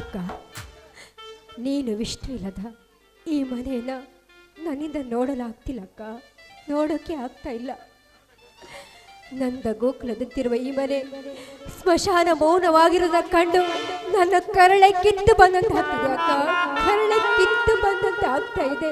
ಅಕ್ಕ, ನೀನು ವಿಷ್ಣು ಇಲ್ಲದ ಈ ಮನೆಯನ್ನ ನನ್ನಿಂದ ನೋಡಲಾಗ್ತಿಲ್ಲ ಅಕ್ಕ. ನೋಡೋಕೆ ಆಗ್ತಾ ಇಲ್ಲ. ನಂದ ಗೋಕುಲದಂತಿರುವ ಈ ಮನೆ ಸ್ಮಶಾನ ಮೌನವಾಗಿರೋದ ಕಂಡು ನನ್ನ ಕರಳೆ ಕಿತ್ತು ಬಂದಂತೆ ಆಗ್ತಿದೆ ಅಕ್ಕ. ಕರಳೆ ಕಿತ್ತು ಬಂದಂತ ಆಗ್ತಾ ಇದೆ.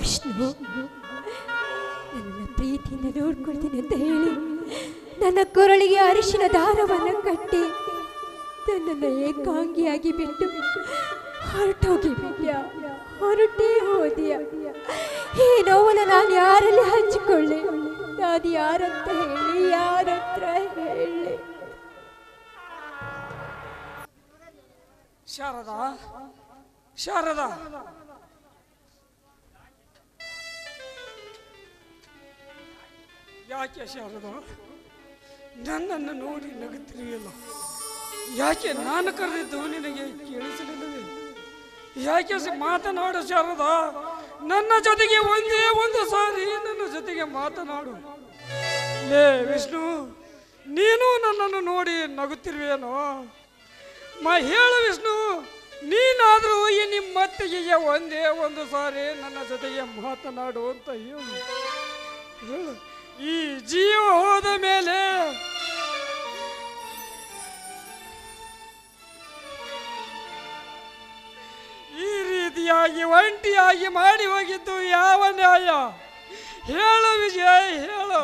ವಿಷ್ಣು ನನ್ನ ಪ್ರೀತಿಯಿಂದ ನೋಡ್ಕೊಳ್ತೀನಿ ಅಂತ ಹೇಳಿ ನನ್ನ ಕೊರಳಿಗೆ ಅರಿಶಿನ ದಾರವನ್ನು ಕಟ್ಟಿ ನನ್ನನ್ನು ಏಕಾಂಗಿಯಾಗಿ ಬಿಟ್ಟು ಹೊರಟೋಗಿ ಬಿಟ್ಯ? ಹೊರಟೇ ಹೋದಿಯ? ಈ ನೋವನ್ನು ನಾನು ಯಾರಲ್ಲಿ ಹಂಚಿಕೊಳ್ಳಿ? ನಾನು ಯಾರಂತ ಹೇಳಿ, ಯಾರತ್ರ ಹೇಳಿ? ಶಾರದಾ? ಶಾರದಾ? ಯಾಕೆ ಶಾರದಾ? ನನ್ನನ್ನು ನೋಡಿ ನಗುತ್ತಿದೆಯಲ್ಲ ಯಾಕೆ ನಾನು ಕರೆದಿದ್ದು ನಿನಗೆ ಕೇಳಿಸಲಿಲ್ಲವೇ? ಯಾಕೆ ಮಾತನಾಡು ಶಾರದಾ, ನನ್ನ ಜೊತೆಗೆ ಒಂದೇ ಒಂದು ಸಾರಿ ನನ್ನ ಜೊತೆಗೆ ಮಾತನಾಡು. ಲೇ ವಿಷ್ಣು, ನೀನು ನನ್ನನ್ನು ನೋಡಿ ನಗುತ್ತಿರುವೇನೋ? ಮಾ ಹೇಳು ವಿಷ್ಣು, ನೀನಾದರೂ ಈ ನಿಮ್ಮ ಅತ್ತಿಗೆಗೆ ಒಂದೇ ಒಂದು ಸಾರಿ ನನ್ನ ಜೊತೆಗೆ ಮಾತನಾಡು ಅಂತ ಹೇಳು. ಈ ಜೀವ ಹೋದ ಮೇಲೆ ರೀತಿಯಾಗಿ ಒಂಟಿಯಾಗಿ ಮಾಡಿ ಹೋಗಿದ್ದು ಯಾವ ನ್ಯಾಯ? ಹೇಳು ವಿಜಯ ಹೇಳು.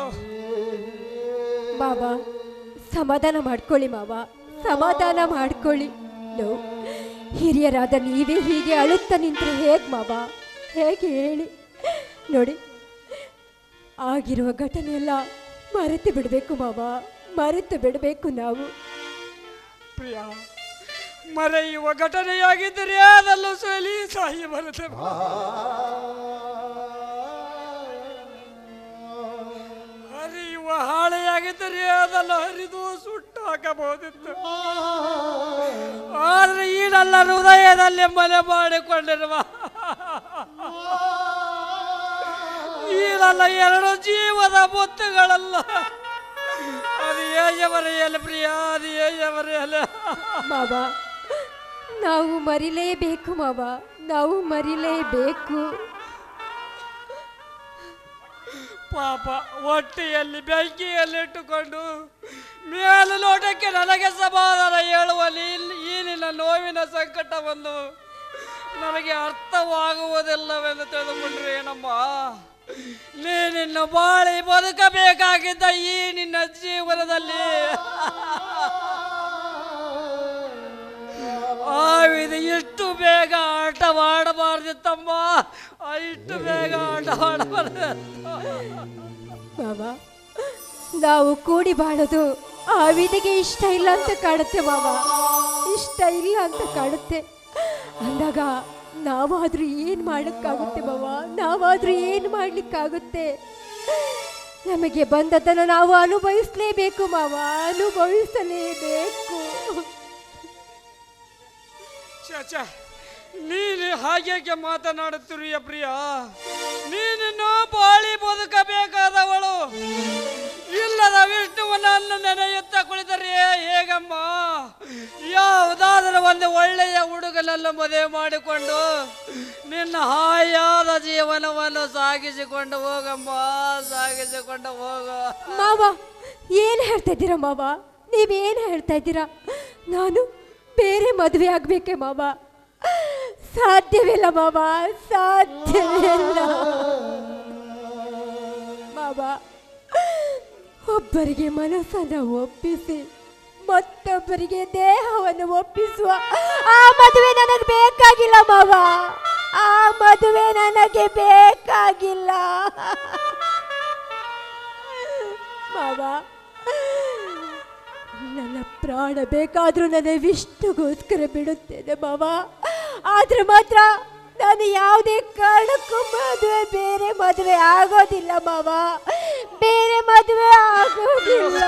ಬಾಬಾ ಸಮಾಧಾನ ಮಾಡ್ಕೊಳ್ಳಿ ಮಾವ ಸಮಾಧಾನ ಮಾಡ್ಕೊಳ್ಳಿ. ನೋ ಹಿರಿಯರಾದ ನೀವೇ ಹೀಗೆ ಅಳುತ್ತಾ ನಿಂತರೆ ಹೇಗೆ ಮಾವ? ಹೇಗೆ ಹೇಳಿ? ನೋಡಿ ಆಗಿರುವ ಘಟನೆ ಎಲ್ಲ ಮರೆತು ಬಿಡಬೇಕು ಮಾವ ಮರೆತು ಬಿಡಬೇಕು ನಾವು. ಪ್ರಿಯ ಮರೆಯುವ ಘಟನೆಯಾಗಿದ್ದರೆ ಅದಲ್ಲೂ ಸಲಿ ಸಾಹಿ ಬರುತ್ತೆ. ಹರಿಯುವ ಹಾಳೆಯಾಗಿದ್ದರೆ ಅದನ್ನು ಹರಿದು ಸುಟ್ಟಾಕಬಹುದಿತ್ತು ಆದರೆ ಈ ನನ್ನ ಹೃದಯದಲ್ಲಿ ಮನೆ ಮಾಡಿಕೊಂಡಿರುವ ಈ ನನ್ನ ಎರಡು ಜೀವದ ಮುತ್ತುಗಳಲ್ಲ. ಅದು ಹೇಗೆ ಬರೆಯಲ್ಲ ಪ್ರಿಯ ಅದು ಬರೆಯಲ್ಲ ಮಾವ ನಾವು ಮರಿಲೇಬೇಕು ಮಾವ, ನಾವು ಮರಿಲೇಬೇಕು. ಪಾಪ ಹೊಟ್ಟೆಯಲ್ಲಿ ಬೆಂಕಿಯಲ್ಲಿಟ್ಟುಕೊಂಡು ಮೇಲು ನೋಟಕ್ಕೆ ನನಗೆ ಸಮಾಧಾನ ಹೇಳುವಲ್ಲಿ ಈ ನಿನ್ನ ನೋವಿನ ಸಂಕಟವನ್ನು ನನಗೆ ಅರ್ಥವಾಗುವುದಿಲ್ಲವೆಂದು ತಿಳಿದುಕೊಂಡ್ರೆ ಏನಮ್ಮ? ನೀ ನಿನ್ನ ಬಾಳಿ ಬದುಕಬೇಕಾಗಿದ್ದ ಈ ನಿನ್ನ ಜೀವನದಲ್ಲಿ ಆವಿದ ಇಷ್ಟು ಬೇಗ ಆಟವಾಡಬಾರ್ದಿತ್ತಮ್ಮ ಇಷ್ಟು ಬೇಗ ಆಟವಾಡಬಾರ್ದು ಬಾಬಾ, ನಾವು ಕೂಡಿ ಬಾಳೋದು ಆ ವಿಧಿಗೆ ಇಷ್ಟ ಇಲ್ಲ ಅಂತ ಕಾಡುತ್ತೆ ಬಾಬಾ. ಇಷ್ಟ ಇಲ್ಲ ಅಂತ ಕಾಡುತ್ತೆ ಅಂದಾಗ ನಾವಾದ್ರೂ ಏನು ಮಾಡೋಕ್ಕಾಗುತ್ತೆ ಬಾಬಾ? ನಾವಾದ್ರೂ ಏನು ಮಾಡ್ಲಿಕ್ಕಾಗುತ್ತೆ? ನಮಗೆ ಬಂದದ್ದನ್ನು ನಾವು ಅನುಭವಿಸಲೇಬೇಕು ಮಾವ ಅನುಭವಿಸಲೇಬೇಕು. ನೀನು ಹಾಗೆ ಮಾತನಾಡುತ್ತಿರಿಯ ಪ್ರಿಯ? ನೀನು ಬಾಳಿ ಬದುಕಬೇಕಾದವಳು. ಇಲ್ಲದ ವಿಷ್ಣುವನನ್ನು ನೆನೆಯುತ್ತ ಕುಳಿತರೆ ಹೇಗಮ್ಮ? ಯಾವುದಾದರೂ ಒಂದು ಒಳ್ಳೆಯ ಹುಡುಗನನ್ನು ಮದುವೆ ಮಾಡಿಕೊಂಡು ನಿನ್ನ ಹಾಯಾದ ಜೀವನವನ್ನು ಸಾಗಿಸಿಕೊಂಡು ಹೋಗಮ್ಮ, ಸಾಗಿಸಿಕೊಂಡು ಹೋಗು. ಮಾವ, ಏನು ಹೇಳ್ತಾ ಇದ್ದೀರಾ ಮಾವ? ನೀವೇನು ಹೇಳ್ತಾ ಇದ್ದೀರಾ? ನಾನು ಬೇರೆ ಮದುವೆ ಆಗ್ಬೇಕೆ ಮಾವ? ಸಾಧ್ಯವಿಲ್ಲ ಮಾವ ಸಾಧ್ಯವಿಲ್ಲ. ಮಾವ, ಒಬ್ಬರಿಗೆ ಮನಸ್ಸನ್ನು ಒಪ್ಪಿಸಿ, ಮತ್ತೊಬ್ಬರಿಗೆ ದೇಹವನ್ನು ಒಪ್ಪಿಸುವ ಆ ಮದುವೆ ನನಗೆ ಬೇಕಾಗಿಲ್ಲ ಮಾವ. ಆ ಮದುವೆ ನನಗೆ ಬೇಕಾಗಿಲ್ಲ. ಮಾವ ನನ್ನ ಪ್ರಾಣ ಬೇಕಾದರೂ ನನ್ನ ವಿಷ್ಣುಗೋಸ್ಕರ ಬಿಡುತ್ತೇನೆ ಮಾವ. ಆದ್ರೆ ಮಾತ್ರ ನಾನು ಯಾವುದೇ ಕಾರಣಕ್ಕೂ ಮದುವೆ, ಬೇರೆ ಮದುವೆ ಆಗೋದಿಲ್ಲ ಮಾವ. ಬೇರೆ ಮದುವೆ ಆಗೋದಿಲ್ಲ.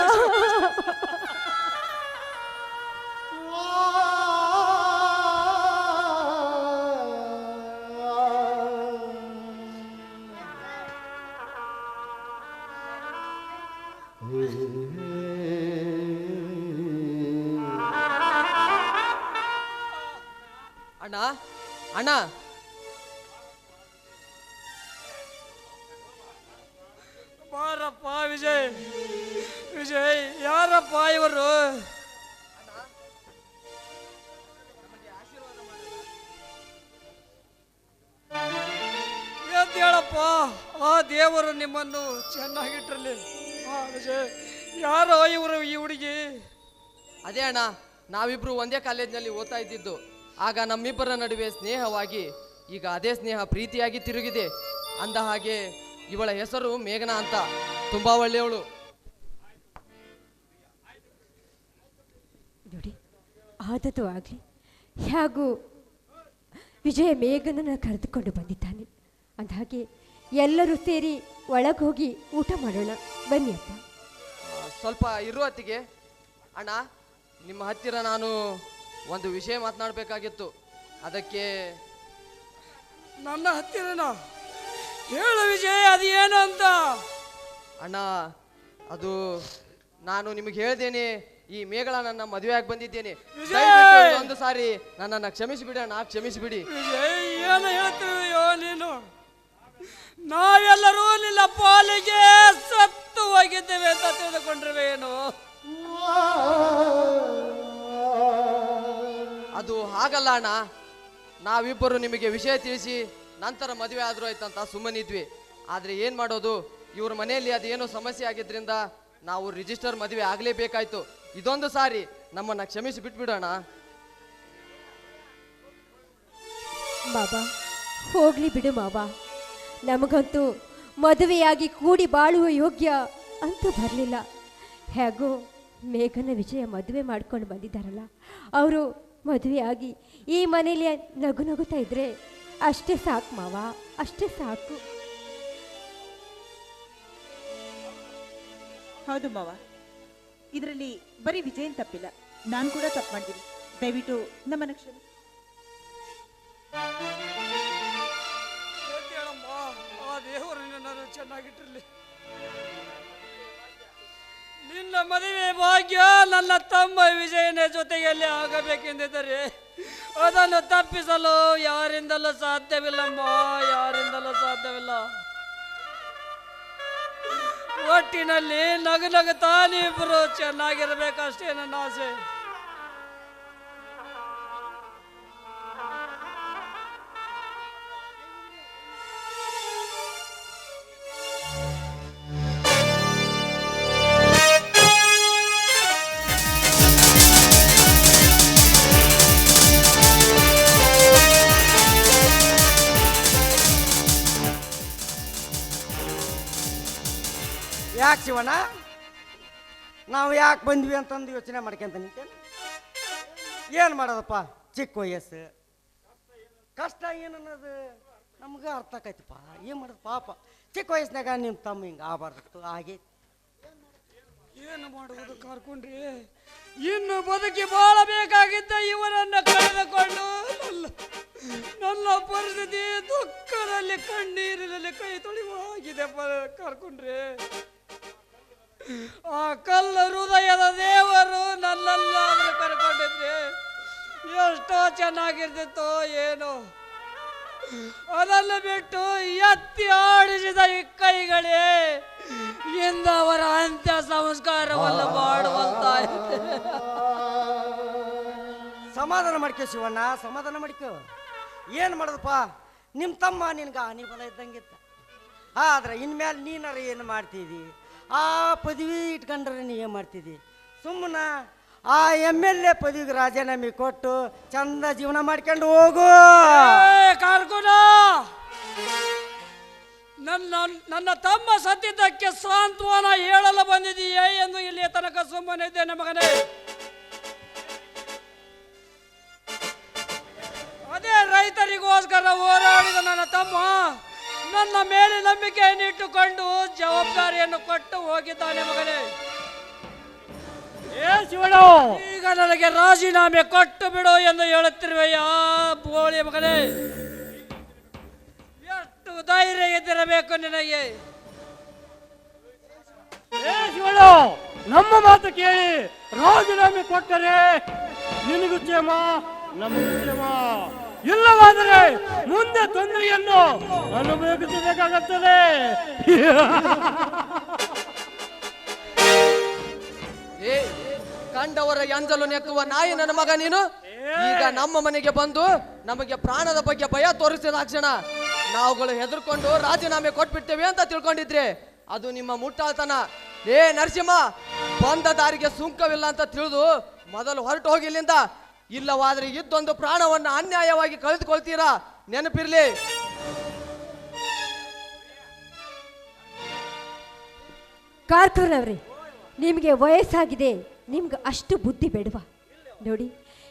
ಅಣ್ಣ? ಅಣ್ಣ? ಬಾರಪ್ಪ ವಿಜಯ್. ವಿಜಯ್ ಯಾರಪ್ಪ ಇವರು? ಹೇಳಪ್ಪ? ಆ ದೇವರು ನಿಮ್ಮನ್ನು ಚೆನ್ನಾಗಿಟ್ಟಿರಲಿ ಆ ವಿಜಯ್ ಯಾರೋ ಇವರು ಈ ಹುಡುಗಿ? ಅದೇ ಅಣ್ಣ ನಾವಿಬ್ರು ಒಂದೇ ಕಾಲೇಜ್ನಲ್ಲಿ ಓದ್ತಾ ಇದ್ದಿದ್ದು. ಆಗ ನಮ್ಮಿಬ್ಬರ ನಡುವೆ ಸ್ನೇಹವಾಗಿ ಈಗ ಅದೇ ಸ್ನೇಹ ಪ್ರೀತಿಯಾಗಿ ತಿರುಗಿದೆ. ಅಂದ ಹಾಗೆ ಇವಳ ಹೆಸರು ಮೇಘನಾ ಅಂತ. ತುಂಬಾ ಒಳ್ಳೆಯವಳು. ನೋಡಿ ಆದದ್ದು ಆಗಲಿ. ಹೇಗೂ ವಿಜಯ ಮೇಘನನ್ನು ಕರೆದುಕೊಂಡು ಬಂದಿದ್ದಾನೆ. ಅಂದಹಾಗೆ ಎಲ್ಲರೂ ಸೇರಿ ಒಳಗೆ ಹೋಗಿ ಊಟ ಮಾಡೋಣ. ಬನ್ನಿ ಅಪ್ಪ. ಸ್ವಲ್ಪ ಇರುವತ್ತಿಗೆ ಅಣ್ಣ ನಿಮ್ಮ ಹತ್ತಿರ ನಾನು ಒಂದು ವಿಷಯ ಮಾತನಾಡಬೇಕಾಗಿತ್ತು. ಅದಕ್ಕೆ ನನ್ನ ಹತ್ತಿರನ ಹೇಳು ವಿಜಯ್ ಅದು ಏನು ಅಂತ? ಅಣ್ಣ ಅದು ನಾನು ನಿಮಗೆ ಹೇಳ್ದೇನೆ ಈ ಮೇಘಳ ನನ್ನ ಮದುವೆಯಾಗಿ ಬಂದಿದ್ದೇನೆ. ವಿಜಯ್! ದಯವಿಟ್ಟು ಒಂದು ಸಾರಿ ನನ್ನನ್ನು ಕ್ಷಮಿಸಿಬಿಡಿ ಅಣ್ಣ ಕ್ಷಮಿಸಿಬಿಡಿ. ವಿಜಯ್ ಏನು ಹೇಳ್ತೀಯೋ ನೀನು? ನಾವೆಲ್ಲರೂ ನಿನ್ನ ಪಾಲಿಗೆ ಸತ್ತು ಹೋಗಿದ್ದೇವೆ ಅಂತ ತಿಳಿದುಕೊಂಡ್ರೆ ಏನು ಅದು ಹಾಗಲ್ಲ ಅಣ್ಣ. ನಾವಿಬ್ಬರು ನಿಮಗೆ ವಿಷಯ ತಿಳಿಸಿ ನಂತರ ಮದುವೆ ಆದರೂ ಆಯ್ತಂತ ಸುಮ್ಮನಿದ್ವಿ ಆದರೆ ಏನು ಮಾಡೋದು? ಇವ್ರ ಮನೆಯಲ್ಲಿ ಅದೇನೋ ಸಮಸ್ಯೆ ಆಗಿದ್ರಿಂದ ನಾವು ರಿಜಿಸ್ಟರ್ ಮದುವೆ ಆಗಲೇಬೇಕಾಯ್ತು. ಇದೊಂದು ಸಾರಿ. ನಮ್ಮನ್ನು ಕ್ಷಮಿಸಿ ಬಿಟ್ಬಿಡೋಣ. ಬಾಬಾ ಹೋಗ್ಲಿ ಬಿಡು ಬಾಬಾ ನಮಗಂತೂ ಮದುವೆಯಾಗಿ ಕೂಡಿ ಬಾಳುವ ಯೋಗ್ಯ ಅಂತೂ ಬರಲಿಲ್ಲ. ಹೇಗೋ ಮೇಘನ ವಿಜಯ ಮದುವೆ ಮಾಡ್ಕೊಂಡು ಬಂದಿದ್ದಾರಲ್ಲ ಅವರು ಮದುವೆಯಾಗಿ ಈ ಮನೇಲಿ ನಗು ನಗುತ್ತಾ ಇದ್ರೆ ಅಷ್ಟೇ ಸಾಕು ಮಾವ ಅಷ್ಟೇ ಸಾಕು. ಹೌದು ಮಾವ ಇದರಲ್ಲಿ ಬರೀ ವಿಜಯನ್ ತಪ್ಪಿಲ್ಲ ನಾನು ಕೂಡ ತಪ್ಪು ಮಾಡಿದ್ದೀನಿ ದಯವಿಟ್ಟು ನಮ್ಮ ಕ್ಷಮಿಸಿ. ಹೇಳಮ್ಮ ಆ ದೇವರು ನಿನ್ನನ್ನು ಚೆನ್ನಾಗಿಟ್ಟಿರಲಿ. ಮದುವೆ ಭಾಗ್ಯ ನನ್ನ ತಮ್ಮ ವಿಜಯನ ಜೊತೆಯಲ್ಲಿ ಆಗಬೇಕೆಂದಿದ್ದರೆ ಅದನ್ನು ತಪ್ಪಿಸಲು ಯಾರಿಂದಲೂ ಸಾಧ್ಯವಿಲ್ಲಮ್ಮ, ಯಾರಿಂದಲೂ ಸಾಧ್ಯವಿಲ್ಲ. ಒಟ್ಟಿನಲ್ಲಿ ನಗು ನಗುತ್ತಾ ನೀವಿಬ್ಬರು ಚೆನ್ನಾಗಿರ್ಬೇಕಷ್ಟೇ ನನ್ನ ಆಸೆ. ಶಿವಣ್ಣ ನಾವು ಯಾಕೆ ಬಂದ್ವಿ ಅಂತಂದು ಯೋಚನೆ ಮಾಡ್ಕೊಂತ ಏನು ಮಾಡೋದಪ್ಪ? ಚಿಕ್ಕ ವಯಸ್ಸು. ಕಷ್ಟ ಏನನ್ನೋದು ನಮ್ಗೆ ಅರ್ಥ ಆಕೈತಿಪ್ಪ. ಏನು ಮಾಡೋದು ಪಾಪ. ಚಿಕ್ಕ ವಯಸ್ಸಿನಾಗ ನಿಮ್ಮ ತಮ್ಮ ಹಿಂಗೆ ಆಗಬಾರ್ದಿತ್ತು ಆಗಿ ಏನು ಮಾಡುವುದು ಕರ್ಕೊಂಡ್ರಿ? ಇನ್ನು ಬದುಕಿ ಬಾಳಬೇಕಾಗಿದ್ದ ಇವರನ್ನು ಕಳೆದುಕೊಂಡು ನನ್ನ ಪರಿಸ್ಥಿತಿ ದುಃಖದಲ್ಲಿ ಕಣ್ಣೀರಿನಲ್ಲಿ ಕೈ ತೊಳಿವಾಗಿದೆ ಕರ್ಕೊಂಡ್ರಿ. ಆ ಕಲ್ಲ ಹೃದಯದ ದೇವರು ನನ್ನೆಲ್ಲ ಕರ್ಕೊಂಡಿದ್ರಿ ಎಷ್ಟೋ ಚೆನ್ನಾಗಿರ್ತಿತ್ತು ಏನು. ಅದನ್ನು ಬಿಟ್ಟು ಎತ್ತಿ ಆಡಿಸಿದ ಈ ಕೈಗಳೇ ಇಂದ ಅವರ ಅಂತ್ಯ ಸಂಸ್ಕಾರವನ್ನು ಮಾಡುವಂತ ಸಮಾಧಾನ ಮಾಡ್ಕೋ ಶಿವಣ್ಣ, ಸಮಾಧಾನ ಮಾಡ್ಕೋ. ಏನು ಮಾಡೋದಪ್ಪ? ನಿಮ್ಮ ತಮ್ಮ ನಿನ್ಗೆ ಹಾನಿ ಬಲ ಇದ್ದಂಗಿತ್ತ. ಆದ್ರೆ ಇನ್ಮೇಲೆ ನೀನಾರ ಏನು ಮಾಡ್ತಿದ್ದಿ ಆ ಪದವಿ ಇಟ್ಕೊಂಡ್ರೆ ನೀ ಏನು ಮಾಡ್ತಿದ್ದಿ ಸುಮ್ಮನೆ ಆ ಎಂ ಎಲ್ ಎ ಪದವಿಗೆ ರಾಜೀನಾಮೆ ಕೊಟ್ಟು ಚಂದ ಜೀವನ ಮಾಡ್ಕೊಂಡು ಹೋಗು. ಕಾರ್ಕುನ! ನನ್ನ ನನ್ನ ತಮ್ಮ ಸತ್ತಿದ್ದಕ್ಕೆ ಸಾಂತ್ವನ ಹೇಳಲು ಬಂದಿದೆಯೇ ಎಂದು ಇಲ್ಲಿಯ ತನಕ ಸುಮ್ಮನೆ ಇದ್ದೇನೆ ಮಗನೇ. ನನ್ನ ಮೇಲೆ ನಂಬಿಕೆಯನ್ನು ಇಟ್ಟುಕೊಂಡು ಜವಾಬ್ದಾರಿಯನ್ನು ಕೊಟ್ಟು ಹೋಗಿದ್ದಾನೆ ಮಗನೇ. ಈಗ ನನಗೆ ರಾಜೀನಾಮೆ ಕೊಟ್ಟು ಬಿಡು ಎಂದು ಹೇಳುತ್ತಿರುವೆಯ ಬೋಳಿ ಮಗನೇ. ಎಷ್ಟು ಧೈರ್ಯ ಇದ್ದಿರಬೇಕು ನಿನಗೆ. ಏ ಶಿವಣು ನಮ್ಮ ಮಾತು ಕೇಳಿ ರಾಜೀನಾಮೆ ಕೊಟ್ಟರೆ ನಿನಗೂ ಕ್ಷೇಮ ನಮಗೂ ಕ್ಷೇಮ ಇಲ್ಲವಾದರೆ ಮುಂದೆ ತೊಂದರೆಯನ್ನು ಅನುಭವಿಸಬೇಕಾಗುತ್ತದೆ. ಏ ಕಂಡವರ ಎಂಜಲು ನೆಕ್ಕುವ ನಾಯಿ ನನ್ನ ಮಗ ನೀನು? ಈಗ ನಮ್ಮ ಮನೆಗೆ ಬಂದು ನಮಗೆ ಪ್ರಾಣದ ಬಗ್ಗೆ ಭಯ ತೋರಿಸಿದ ಕ್ಷಣ ನಾವುಗಳು ಹೆದರ್ಕೊಂಡು ರಾಜೀನಾಮೆ ಕೊಟ್ಬಿಡ್ತೇವೆ ಅಂತ ತಿಳ್ಕೊಂಡಿದ್ರೆ ಅದು ನಿಮ್ಮ ಮುಟ್ಟಾಳ್ತನ ಏ ನರಸಿಂಹ ಬಂದ ದಾರಿಗೆ ಸುಂಕವಿಲ್ಲ ಅಂತ ತಿಳಿದು ಮೊದಲು ಹೊರಟು ಹೋಗಿ ಇಲ್ಲಿಂದ. ಇಲ್ಲವಾದ್ರೆ ಇದ್ದೊಂದು ಪ್ರಾಣವನ್ನ ಅನ್ಯಾಯವಾಗಿ ಕಳೆದುಕೊಳ್ತೀರಾ? ನೆನಪಿರ್ಲಿ. ಕಾರ್ಕೂನವ್ರೆ ನಿಮಗೆ ವಯಸ್ಸಾಗಿದೆ, ನಿಮ್ಗೆ ಅಷ್ಟು ಬುದ್ಧಿ ಬೇಡವಾ? ನೋಡಿ,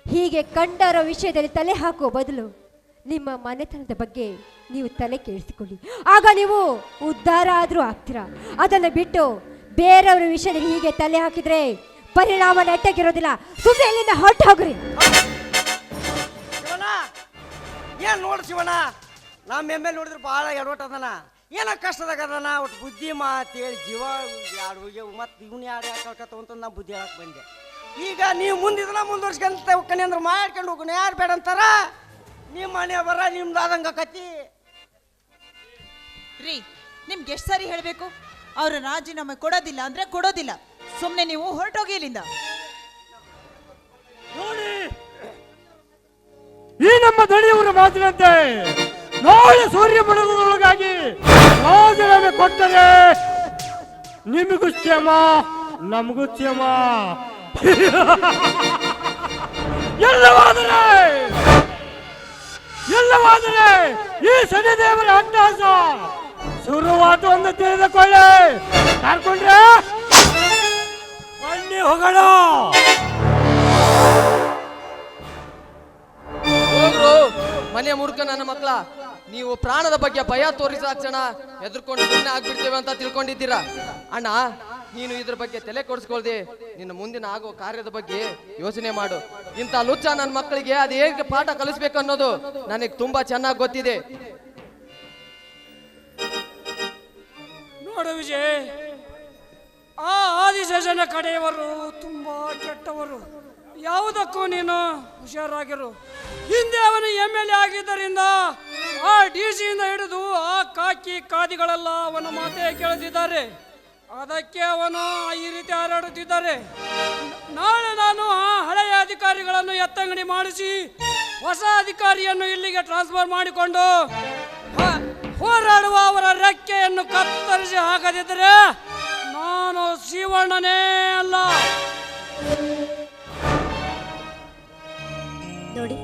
ಹೀಗೆ ಕಂಡರ ವಿಷಯದಲ್ಲಿ ತಲೆ ಹಾಕುವ ಬದಲು ನಿಮ್ಮ ಮನೆತನದ ಬಗ್ಗೆ ನೀವು ತಲೆ ಕೇಳಿಸಿಕೊಳ್ಳಿ ಆಗ ನೀವು ಉದ್ಧಾರ ಆದರೂ ಆಗ್ತೀರಾ? ಅದನ್ನು ಬಿಟ್ಟು ಬೇರೆಯವರ ವಿಷಯದಲ್ಲಿ ಹೀಗೆ ತಲೆ ಹಾಕಿದ್ರೆ ಪರಿಣಾಮ ನೆಟ್ಟಗಿರೋದಿಲ್ಲ. ಸುಮ್ಮನೆ ಇಲ್ಲಿಂದ ಹೊರಟು ಹೋಗ್ರಿ ಏನು ನೋಡ್ ಶಿವಣ್ಣ? ನಮ್ಮ ಎಮ್ಮೆ ನೋಡಿದ್ರೆ ಭಾಳ ಎಡವಟ್ ಅದನ. ಏನೋ ಕಷ್ಟದಾಗ ಅದನ ಒಟ್ಟು ಬುದ್ಧಿ ಮಾತು ಹೇಳಿ ಜೀವ ಯಾರು ಮತ್ತೆ ಇವನು ಯಾರು ಯಾಕೆ ಕಳ್ಕತ್ತ ಅಂತ ನಾ ಬುದ್ಧಿ ಹಾಕಿ ಬಂದೆ. ಈಗ ನೀವು ಮುಂದಿದ್ರ ಮುಂದುವರ್ಸ್ಕೊಂತ ಹೋಗ್ಕನಿ ಅಂದ್ರೆ ಮಾಡ್ಕೊಂಡು ಹೋಗೋಣ ಯಾರು ಬೇಡ ಅಂತಾರ? ನಿಮ್ಮ ಮನೆ ಬರ ನಿಮ್ದು ಆದಂಗ ಕತಿ. ರೀ ನಿಮ್ಗೆ ಎಷ್ಟು ಸಾರಿ ಹೇಳಬೇಕು? ಅವರು ರಾಜೀನಾಮೆ ಕೊಡೋದಿಲ್ಲ ಅಂದ್ರೆ ಕೊಡೋದಿಲ್ಲ. ಸುಮ್ಮನೆ ನೀವು ಹೊರಟೋಗಿ ಇಲ್ಲಿಂದ. ನೋಡಿ ಈ ನಮ್ಮ ದಣಿಯವರ ಮಾತಿನಂತೆ ನಾಳೆ ಸೂರ್ಯ ಮುಳುಗುವುದರೊಳಗಾಗಿ ರಾಜೀನಾಮೆ ಕೊಟ್ಟರೆ ನಿಮಗೂ ಕ್ಷೇಮ, ನಮಗೂ ಕ್ಷೇಮ. ಎಲ್ಲವಾದರೆ ಎಲ್ಲವಾದರೆ ಈ ಶನಿದೇವರ ಅಟ್ಟಹಾಸ ಶುರುವಾತು ಒಂದು ತಿಳಿದುಕೊಳ್ಳಿ. ಕರ್ಕೊಂಡ್ರೆ ಬನ್ನಿ ಹೋಗೋಣ. ಮನೆಯ ಮುರುಕ ನನ್ನ ಮಕ್ಕಳ, ನೀವು ಪ್ರಾಣದ ಬಗ್ಗೆ ಭಯ ತೋರಿಸಿದ ಕ್ಷಣ ಹೆದರ್ಕೊಂಡು ಸುಮ್ಮನೆ ಆಗ್ಬಿಡ್ತೇವೆ ಅಂತ ತಿಳ್ಕೊಂಡಿದ್ದೀರಾ? ಅಣ್ಣ, ನೀನು ಇದ್ರ ಬಗ್ಗೆ ತಲೆ ಕೊಡಿಸ್ಕೊಳ್ದೆ, ನಿನ್ನ ಮುಂದಿನ ಆಗೋ ಕಾರ್ಯದ ಬಗ್ಗೆ ಯೋಚನೆ ಮಾಡು. ಇಂಥ ಲುಚ್ಚ ನನ್ನ ಮಕ್ಕಳಿಗೆ ಅದು ಹೇಗೆ ಪಾಠ ಕಲಿಸ್ಬೇಕು ಅನ್ನೋದು ನನಗೆ ತುಂಬಾ ಚೆನ್ನಾಗಿ ಗೊತ್ತಿದೆ. ನೋಡು ವಿಜಯ್, ಆ ಆದಿಶೇಷನ ಕಡೆಯವರು ತುಂಬಾ ಕೆಟ್ಟವರು. ಯಾವುದಕ್ಕೂ ನೀನು ಹುಷಾರಾಗಿರು. ಹಿಂದೆ ಅವನು ಎಂ ಎಲ್ ಎ ಆಗಿದ್ದರಿಂದ ಆ ಡಿ ಸಿಯಿಂದ ಹಿಡಿದು ಆ ಕಾಕಿ ಕಾದಿಗಳೆಲ್ಲ ಅವನ ಮಾತೇ ಕೇಳುತ್ತಿದ್ದಾರೆ ಅದಕ್ಕೆ ಅವನು ಈ ರೀತಿ ಹಾರಾಡುತ್ತಿದ್ದಾರೆ. ನಾಳೆ ನಾನು ಆ ಹಳೆಯ ಅಧಿಕಾರಿಗಳನ್ನು ಎತ್ತಂಗಡಿ ಮಾಡಿಸಿ ಹೊಸ ಅಧಿಕಾರಿಯನ್ನು ಇಲ್ಲಿಗೆ ಟ್ರಾನ್ಸ್ಫರ್ ಮಾಡಿಕೊಂಡು ಹೋರಾಡುವ ಅವರ ರೆಕ್ಕೆಯನ್ನು ಕತ್ತರಿಸಿ ಹಾಕದಿದ್ದರೆ ನಾನು ಶಿವಣ್ಣನೇ ಅಲ್ಲ. ನೋಡಿ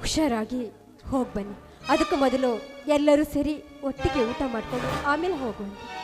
ಹುಷಾರಾಗಿ ಹೋಗಿ ಬನ್ನಿ. ಅದಕ್ಕೆ ಮೊದಲು ಎಲ್ಲರೂ ಸೇರಿ ಒಟ್ಟಿಗೆ ಊಟ ಮಾಡ್ಕೊಂಡು ಆಮೇಲೆ ಹೋಗುವಂತೆ.